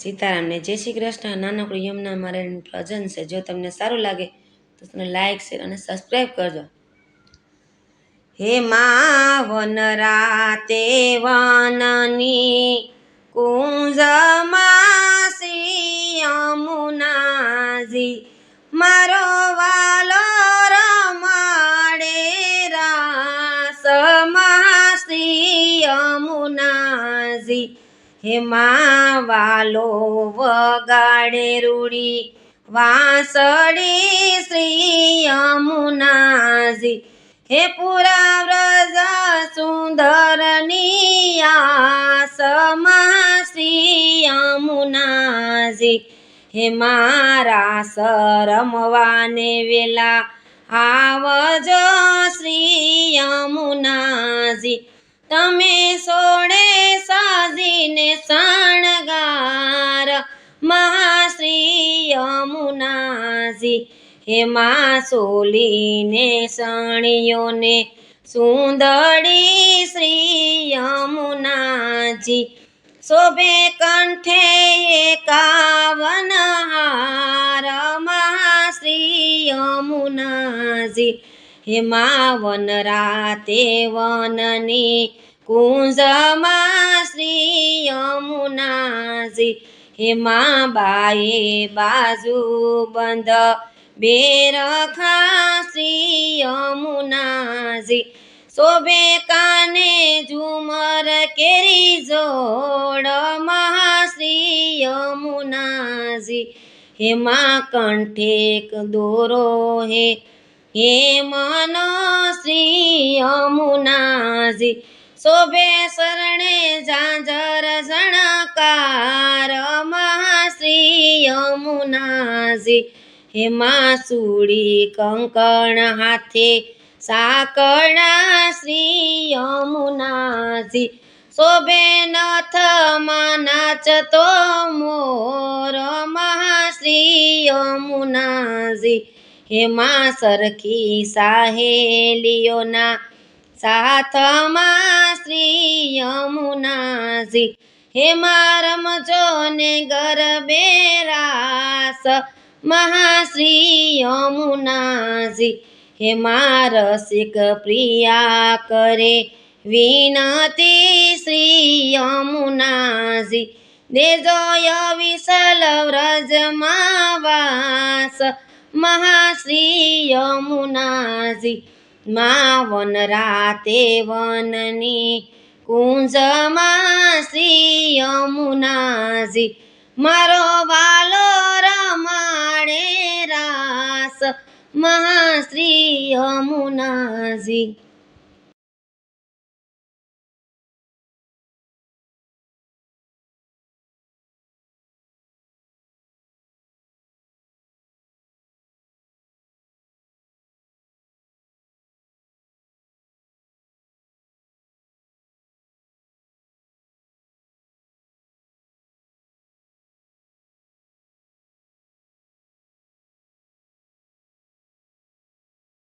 સીતારામને જય શ્રી કૃષ્ણ. નાનકડું યમુના મારે ભજન છે. જો તમને સારું લાગે તો તમે લાઈક શેર અને સબસ્ક્રાઈબ કરજો. હે મા વનરાતે વનની કુંજમાસી યમુનાજી મારો વાલો રમાડે રાસ. શ્રી યમુનાજી હે મા વાલો વગાડે રૂડી. વાસળી શ્રી યમુનાજી. હે પુરા વ્રજ સુંદર નિયાસમાં શ્રી યમુનાજી. હે મારા સરમવાને વેલા, આવજો શ્રી યમુનાજી. તમે સોળે સાજીને શણગાર. મહાશ્રી યમુનાજી હે મા સોલીને સણિયોને સુંદરી શ્રી યમુનાજી શોભે કંઠે એકાવન હાર. મહાશ્રી યમુનાજી હે મા વન રાતે વનની કુંજમાં શ્રી યમુનાજી હે મા બાએ બાજુ બંધ બેરખા શ્રી યમુનાજી શોભે કાને ઝુમર કેરી જોડ મહાશ્રી યમુનાજી હે કંઠેક દોરો હે હે મન શ્રી યમુનાજી શોભે શરણે ઝાંઝર ઝણકાર મહાશ્રી યમુનાજી. હે મા સુડી કંકણ હાથે સાકણા શ્રી યમુનાજી. શોભે નથમાં નાચતો મોર મહાશ્રી યમુનાજી. હે મા સરખી સાહેલીઓના સાથમાં શ્રી યમુનાજી હે મારમજો ને ગરબે રાસ મહાશ્રી યમુનાજી હે રસિક પ્રિયા કરે વિનતી શ્રી યમુનાજી દેજો વિશલ વ્રજમાં વાસ મહાશ્રી યમુનાજી મા વન રાતે વનની કુંજમાં શ્રી યમુનાજી. મારો વાલો રમાણે રાસ મહાશ્રી યમુનાજી.